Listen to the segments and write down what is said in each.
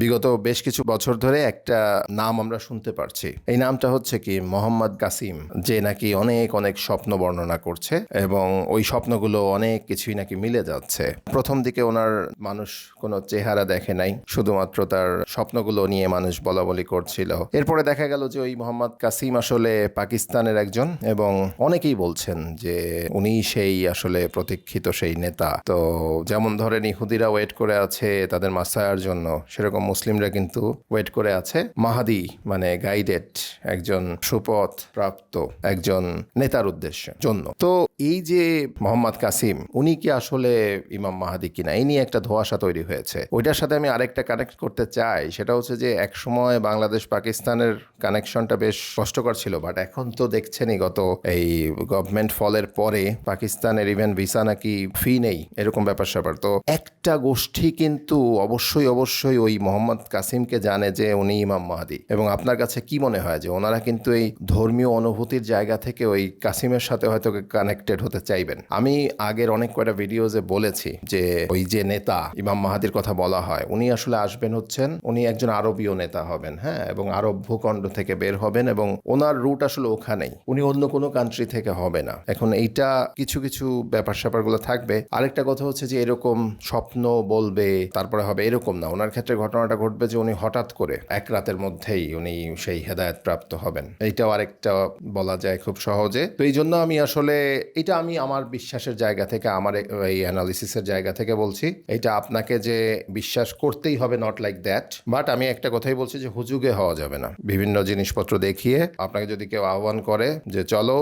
বিগত বেশ কিছু বছর ধরে একটা নাম আমরা শুনতে পারছি। এই নামটা হচ্ছে কি মোহাম্মদ কাসিম, যে নাকি অনেক অনেক স্বপ্ন বর্ণনা করছে এবং ওই স্বপ্নগুলো অনেক কিছুই নাকি মিলে যাচ্ছে। প্রথম দিকে ওনার মানুষ কোনো চেহারা দেখে নাই, শুধুমাত্র তার স্বপ্নগুলো নিয়ে মানুষ বলা বলি করছিল। এরপরে দেখা গেল যে ওই মোহাম্মদ কাসিম আসলে পাকিস্তানের একজন এবং অনেকেই বলছেন যে উনি সেই আসলে প্রতীক্ষিত সেই নেতা। তো যেমন ধরেন ইহুদিরা ওয়েট করে আছে তাদের মাসায়ার জন্য, সেরকম মুসলিমরা কিন্তু ওয়েট করে আছে। মাহাদি মানে গাইডেড একজন সুপথ প্রাপ্ত একজন নেতার উদ্দেশ্য জন্য। তো এই যে মোহাম্মদ কাসিম, উনি কি আসলে ইমাম মাহাদি কিনা? এই নিয়ে একটা ধোয়াশা তৈরি হয়েছে। ওইটার সাথে আমি আরেকটা কানেক্ট করতে চাই। সেটা হচ্ছে যে এক সময় বাংলাদেশ পাকিস্তানের কানেকশনটা বেশ কষ্টকর ছিল বাট এখন তো দেখছেনই গত এই গভর্নমেন্ট ফলের পরে পাকিস্তানের ইভেন ভিসা নাকি ফি নেই, এরকম ব্যাপার স্যাপার তো একটা গোষ্ঠী কিন্তু অবশ্যই অবশ্যই ওই মোহাম্মদ কাসিমকে জানে যে উনি ইমাম মাহাদি। এবং আপনার কাছে কি মনে হয় যে ওনারা কিন্তু এই ধর্মীয় অনুভূতির জায়গা থেকে ওই কাসিমের সাথে হয়তো কানেক্টেড হতে চাইবেন। আমি আগের অনেক কয়টা ভিডিওজে বলেছি যে ওই যে নেতা, ইমাম মাহাদির কথা বলা হয়, উনি আসলে আসবেন হচ্ছেন, উনি একজন আরবীয় নেতা হবেন হ্যাঁ? এবং আরব ভূখণ্ড থেকে বের হবেন এবং ওনার রুট আসলে ওখানেই। উনি অন্য কোনো কান্ট্রি থেকে হবে না। এখন এইটা কিছু কিছু ব্যাপার স্যাপারগুলো থাকবে। আরেকটা কথা হচ্ছে যে এরকম স্বপ্ন বলবে, তারপরে হবে এরকম না। ওনার ক্ষেত্রে ঘটনাটা ঘটবে যে উনি হঠাৎ করে এক রাতের মধ্যেই উনি সেই হেদায়ত প্রাপ্ত হবেন। এইটাও আরেকটা বলা যায় খুব সহজে। তো এই জন্য আমি আসলে, এটা আমি আমার বিশ্বাসের জায়গা থেকে, আমার এই অ্যানালিসিসের জায়গা থেকে বলছি, এটা আপনাকে যে বিশ্বাস করতেই হবে নট লাইক দ্যাট বাট আমি একটা কথাই বলছি যে হুজুগে হওয়া যাবে না। বিভিন্ন জিনিসপত্র দেখিয়ে আপনাকে যদি কেউ আহ্বান করে যে চলো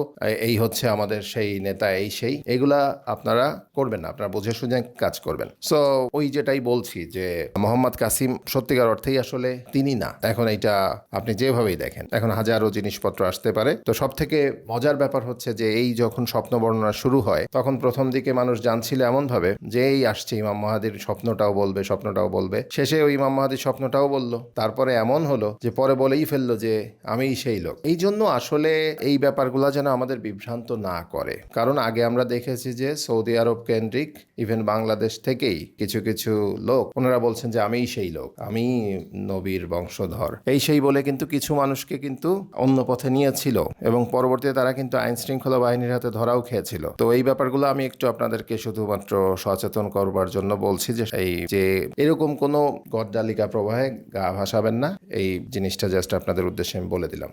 এই হচ্ছে আমাদের সেই নেতা, এই সেই, এগুলা আপনারা করবেন না, আপনারা বুঝে শুনে কাজ করবেন। সো ওই যেটাই বলছি যে মোহাম্মদ কাসিম সত্যিকার অর্থেই আসলে তিনি না। এখন এইটা আপনি যেভাবেই দেখেন, এখন হাজারো জিনিসপত্র আসতে পারে। তো সব থেকে মজার ব্যাপার হচ্ছে যে এই যখন স্বপ্ন বর্ণনা শুরু হয়, তখন প্রথম দিকে মানুষ জানছিল এমন ভাবে যে, এই আসছে ইমাম মাহাদির স্বপ্নটাও বলবে স্বপ্নটাও বলবে। শেষে ওই ইমাম মাহাদির স্বপ্নটাও বলল। তারপরে এমন হলো যে, পরে বলেই ফেলল যে, আমিই সেই লোক। এই জন্য আসলে এই ব্যাপারগুলো যেন আমাদের বিভ্রান্ত না করে। কারণ আগে আমরা দেখেছি যে, সৌদি আরব কেন্দ্রিক ইভেন বাংলাদেশ থেকেই কিছু কিছু লোক, ওনারা বলছেন যে, আমিই সেই লোক। আমি নবীর বংশধর। এই সেই বলে কিন্তু কিছু মানুষকে কিন্তু অন্য পথে নিয়েছিল এবং পরবর্তীতে তারা কিন্তু আইন শৃঙ্খলা বাহিনীর হাতে ধরাও খেয়েছিল। তো এই ব্যাপারগুলো আমি একটু আপনাদেরকে শুধুমাত্র সচেতন করবার জন্য বলছি যে, এই যে এরকম কোনো গড্ডালিকা প্রবাহে গা ভাসাবেন না। এই জিনিসটা জাস্ট আপনাদের উদ্দেশ্যে আমি বলে দিলাম।